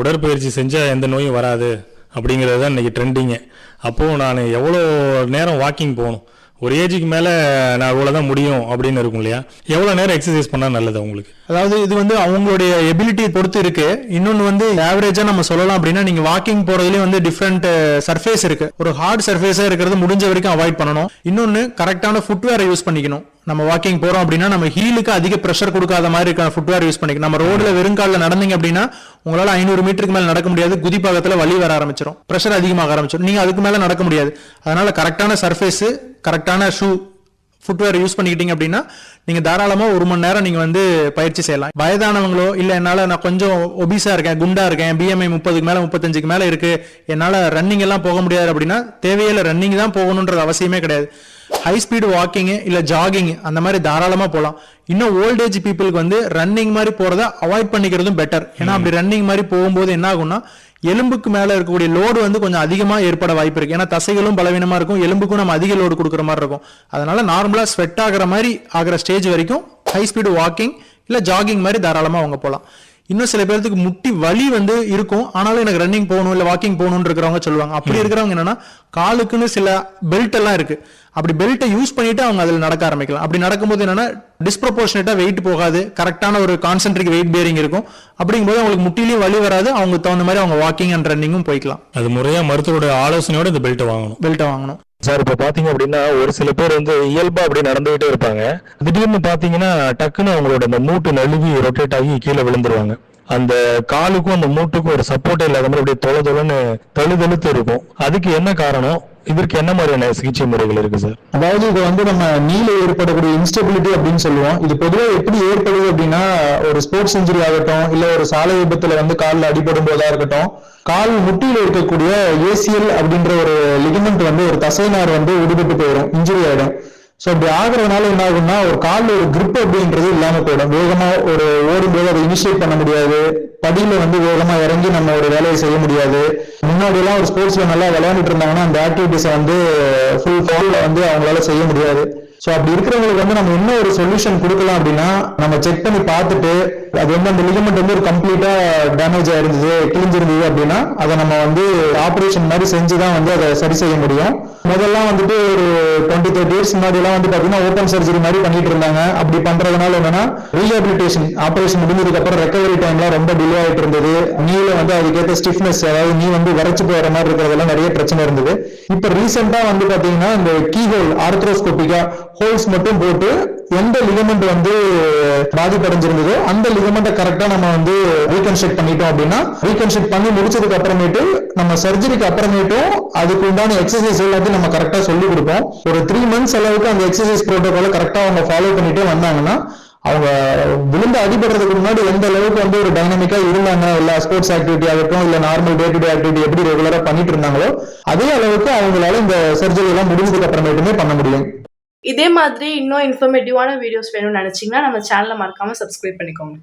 உடற்பயிற்சி செஞ்சால் எந்த நோயும் வராது அப்படிங்கிறது தான் இன்றைக்கி ட்ரெண்டிங்கு அப்போது நான் எவ்வளோ நேரம் வாக்கிங் போகணும்? ஒரு ஏஜுக்கு மேலே நான் இவ்வளோ தான் முடியும் அப்படின்னு இருக்கும் இல்லையா? எவ்வளோ நேரம் எக்ஸசைஸ் பண்ணால் நல்லது உங்களுக்கு? அதாவது இது வந்து அவங்களுடைய எபிலிட்டியை பொறுத்து இருக்கு. இன்னொன்று வந்து ஆவரேஜாக நம்ம சொல்லலாம் அப்படின்னா நீங்கள் வாக்கிங் போகிறதுலேயே வந்து டிஃப்ரெண்ட் சர்ஃபேஸ் இருக்கு. ஒரு ஹார்ட் சர்ஃபேஸாக இருக்கிறது முடிஞ்ச வரைக்கும் அவாய்ட் பண்ணணும். இன்னொன்று கரெக்டான ஃபுட்வேரை யூஸ் பண்ணிக்கணும். நம்ம வாக்கிங் போறோம் அப்படின்னா நம்ம ஹீலுக்கு அதிக ப்ரெஷர் கொடுக்காத மாதிரி இருக்க ஃபுட்வேர் யூஸ் பண்ணிக்கணும் நம்ம ரோட்ல வெறுங்காலில் நடந்தீங்க அப்படின்னா உங்களால ஐநூறு மீட்டருக்கு மேல நடக்க முடியாது. குதிப்பாகத்துல வலி வர ஆரம்பிச்சிடும் ப்ரெஷர் அதிகமாக ஆரம்பிச்சிடும் நீங்க அதுக்கு மேல நடக்க முடியாது. அதனால கரெக்டான சர்ஃபேஸ் கரெக்டான ஷூ ஃபுட்வேர் யூஸ் பண்ணிக்கிட்டீங்க அப்படின்னா நீங்க தாராளமா ஒரு மணி நேரம் நீங்க வந்து பயிற்சி செய்யலாம். வயதானவங்களோ இல்ல என்னால நான் கொஞ்சம் ஒபிசா இருக்கேன் குண்டா இருக்கேன் பிஎம்ஐ முப்பதுக்கு மேல முப்பத்தஞ்சுக்கு மேல இருக்கு என்னால ரன்னிங் எல்லாம் போக முடியாது அப்படின்னா தேவையில்லை ரன்னிங் தான் போகணுன்றது அவசியமே கிடையாது. ஹை ஸ்பீடு வாக்கிங் இல்ல ஜாகிங் அந்த மாதிரி தாராளமா போகலாம் இன்னும் ஓல்டேஜ் பீப்புளுக்கு வந்து ரன்னிங் மாதிரி போறத அவாய்ட் பண்ணிக்கிறதும் பெட்டர் ஏன்னா அப்படி ரன்னிங் மாதிரி போகும்போது என்ன ஆகும்னா எலும்புக்கு மேல இருக்கக்கூடிய லோடு வந்து கொஞ்சம் அதிகமா ஏற்பட வாய்ப்பு இருக்கு. ஏன்னா தசைகளும் பலவீனமா இருக்கும் எலும்புக்கும் நம்ம அதிக லோடு கொடுக்குற மாதிரி இருக்கும். அதனால நார்மலா ஸ்வெட் ஆகுற மாதிரி ஆகிற ஸ்டேஜ் வரைக்கும் ஹை ஸ்பீடு வாக்கிங் இல்ல ஜாகிங் மாதிரி தாராளமா அவங்க போகலாம் இன்னும் சில பேர்த்துக்கு முட்டி வலி வந்து இருக்கும். ஆனாலும் எனக்கு ரன்னிங் போகணும் இல்ல வாக்கிங் போகணும்னு இருக்கிறவங்க சொல்லுவாங்க. அப்படி இருக்கிறவங்க என்னன்னா காலுக்குன்னு சில பெல்ட் எல்லாம் இருக்கு. அப்படி பெல்ட்டை யூஸ் பண்ணிட்டு அவங்க அதில் நடக்க ஆரம்பிக்கலாம். அப்படி நடக்கும்போது என்னன்னா டிஸ்ப்ரப்போர்ஷனேட்டா வெயிட் போகாது. கரெக்டான ஒரு கான்சென்ட்ரிக் வெயிட் பேரிங் இருக்கும். அப்படிங்கும்போது அவங்களுக்கு முட்டிலையும் வலி வராது. அவங்க தகுந்த மாதிரி அவங்க வாக்கிங் அண்ட் ரன்னிங்கும் போய்க்கலாம். அது முறையாக மருத்துவரோட ஆலோசனையோட இந்த பெல்ட்டை வாங்கணும். பெல்ட்டை வாங்கணும். சார் இப்போ பார்த்தீங்க அப்படின்னா ஒரு சில பேர் வந்து இயல்பாக அப்படி நடந்துகிட்டே இருப்பாங்க. திடீர்னு பார்த்தீங்கன்னா டக்குன்னு அவங்களோட அந்த மூட்டு நழுவி ரொட்டேட் ஆகி கீழே விழுந்துருவாங்க. அந்த காலுக்கும் அந்த மூட்டுக்கும் ஒரு சப்போர்ட்டே இல்லாத மாதிரி அப்படியே தொலை தொலைன்னு தழுதழுத்து இருக்கும். அதுக்கு என்ன காரணம்? இதற்கு என்ன மாதிரியான சிகிச்சை முறைகள் இருக்கு சார்? அதாவது இது வந்து நம்ம நீல ஏற்படக்கூடிய இன்ஸ்டபிலிட்டி அப்படின்னு சொல்லுவோம். இது பொதுவாக எப்படி ஏற்படுது அப்படின்னா ஒரு ஸ்போர்ட்ஸ் இன்ஜுரி ஆகட்டும் இல்ல ஒரு சாலை விபத்துல வந்து காலில் அடிபடும் போதா இருக்கட்டும் கால் முட்டியில் இருக்கக்கூடிய ஏசிஎல் அப்படின்ற ஒரு லிகமெண்ட் வந்து ஒரு தசைநார் வந்து விடுபட்டு போயிடும் இன்ஜுரி ஆயிடும். ஸோ அப்படி ஆகுறதுனால என்ன ஆகும்னா ஒரு காலில் ஒரு கிரிப் அப்படின்றது இல்லாம போயிடும். வேகமா ஒரு ஓடும்போது அதை இனிஷியேட் பண்ண முடியாது. படியில வந்து வேகமா இறங்கி நம்ம ஒரு வேலையை செய்ய முடியாது. முன்னாடி எல்லாம் ஒரு ஸ்போர்ட்ஸ்ல நல்லா விளையாண்டுட்டு இருந்தாங்கன்னா அந்த ஆக்டிவிட்டிஸை வந்து ஃபுல் ஃபால்ல வந்து அவங்களால செய்ய முடியாது. ஸோ அப்படி இருக்கிறவங்களுக்கு வந்து நம்ம என்ன ஒரு சொல்யூஷன் கொடுக்கலாம் அப்படின்னா நம்ம செக் பண்ணி பார்த்துட்டு அது வந்து அந்த லிகமெண்ட் வந்து ஒரு கம்ப்ளீட்டா டேமேஜ் ஆயிருந்தது கிழிஞ்சிருந்தது அப்படின்னா அதை நம்ம வந்து ஆபரேஷன் மாதிரி செஞ்சு தான் வந்து அதை சரி செய்ய முடியும். முதல்ல வந்துட்டு ஒரு இயர்ஸ் முன்னாடி எல்லாம் வந்து பாத்தீங்கன்னா ஓப்பன் சர்ஜரி மாதிரி பண்ணிட்டு இருந்தாங்க. அப்படி பண்றதுனால என்னன்னா ரீஹாபிலிட்டேஷன் ஆபரேஷன் முடிஞ்சதுக்கு அப்புறம் ரெக்கவரி டைம்லாம் ரொம்ப டிலே ஆயிட்டு இருந்தது. நீல வந்து அதுக்கேற்ற ஸ்டிஃப்னஸ் அதாவது நீ வந்து வரைச்சு போற மாதிரி இருக்கிறதெல்லாம் நிறைய பிரச்சனை இருந்தது. இப்ப ரீசெண்டா வந்து பாத்தீங்கன்னா இந்த கீஹோல் ஆர்த்ரோஸ்கோபிக்கா ஹோல்ஸ் மட்டும் போட்டு எந்த லிகமெண்ட் வந்து பாதிப்படைஞ்சிருந்ததோ அந்த லிகமெண்ட்டை கரெக்டா நம்ம வந்து ரீகன்ஸ்ட்ரக்ட் பண்ணிட்டோம் அப்படின்னா ரீகன்ஸ்ட்ரக்ட் பண்ணி முடிச்சதுக்கு அப்புறமேட்டு நம்ம சர்ஜரிக்கு அப்புறமேட்டும் அதுக்கு உண்டான எக்ஸசைஸ் எல்லாத்தையும் நம்ம கரெக்டா சொல்லி கொடுப்போம். ஒரு த்ரீ மந்த்ஸ் அளவுக்கு அந்த எக்ஸசைஸ் ப்ரோட்டோகால கரெக்டா அவங்க ஃபாலோ பண்ணிட்டே வந்தாங்கன்னா அவங்க விழுந்து அடிபடுறதுக்கு முன்னாடி எந்த அளவுக்கு வந்து ஒரு டைனமிக்கா இருந்தாங்க? இல்ல ஸ்போர்ட்ஸ் ஆக்டிவிட்டி ஆகட்டும் இல்ல normal day to day activity எப்படி ரெகுலரா பண்ணிட்டு இருந்தாங்களோ அதே அளவுக்கு அவங்களால இந்த சர்ஜரி எல்லாம் முடிஞ்சதுக்கு அப்புறமேட்டுமே பண்ண முடியும். இதே மாதிரி இன்னும் இன்ஃபர்மேட்டிவான வீடியோஸ் வேணும்னு நினைச்சீங்கன்னா நம்ம சேனலை மறக்காம சப்ஸ்கிரைப் பண்ணிக்கோங்க.